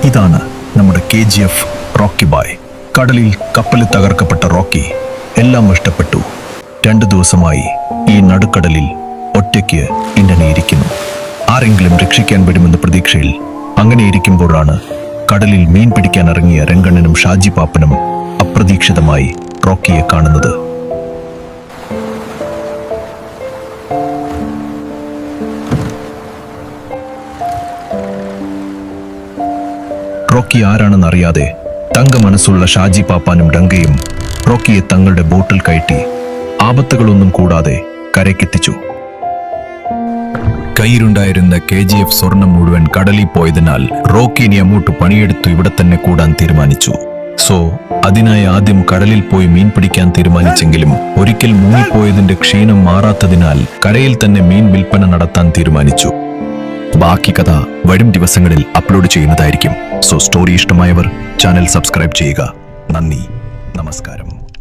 ഇതാണ് നമ്മുടെ K G F Rocky Bhai കടലിൽ കപ്പലിൽ തകർക്കപ്പെട്ട റോക്കി എല്ലാം നഷ്ടപ്പെട്ടു. രണ്ടു ദിവസമായി ഈ നടുക്കടലിൽ ഒറ്റയ്ക്ക് ഇണ്ടണിയിരിക്കുന്നു ആരെങ്കിലും രക്ഷിക്കാൻ വിടുമെന്ന പ്രതീക്ഷയിൽ അങ്ങനെ ഇരിക്കുമ്പോഴാണ് കടലിൽ മീൻ പിടിക്കാൻ ഇറങ്ങിയ രംഗണ്ണനും ഷാജി പാപ്പനും അപ്രതീക്ഷിതമായി റോക്കിയെ കാണുന്നത്. റോക്കി ആരാണെന്നറിയാതെ തങ്ക മനസ്സുള്ള ഷാജി പാപ്പാനും ഡങ്കയും റോക്കിയെ തങ്ങളുടെ ബോട്ടിൽ കയറ്റി ആപത്തുകളൊന്നും കൂടാതെ കരയ്ക്കെത്തിച്ചു. കയ്യിലുണ്ടായിരുന്ന കെ ജി എഫ് സ്വർണം മുഴുവൻ കടലിൽ പോയതിനാൽ റോക്കിനെ അങ്ങോട്ട് പണിയെടുത്തു ഇവിടെ തന്നെ കൂടാൻ തീരുമാനിച്ചു. സോ അതിനായി ആദ്യം കടലിൽ പോയി മീൻ പിടിക്കാൻ തീരുമാനിച്ചെങ്കിലും ഒരിക്കൽ മുങ്ങിപ്പോയതിന്റെ ക്ഷീണം മാറാത്തതിനാൽ കരയിൽ തന്നെ മീൻ വിൽപ്പന നടത്താൻ തീരുമാനിച്ചു. ബാക്കി കഥ വരും ദിവസങ്ങളിൽ അപ്ലോഡ് ചെയ്യുന്നതായിരിക്കും. സോ സ്റ്റോറി ഇഷ്ടമായവർ ചാനൽ സബ്സ്ക്രൈബ് ചെയ്യുക. നന്ദി. നമസ്കാരം.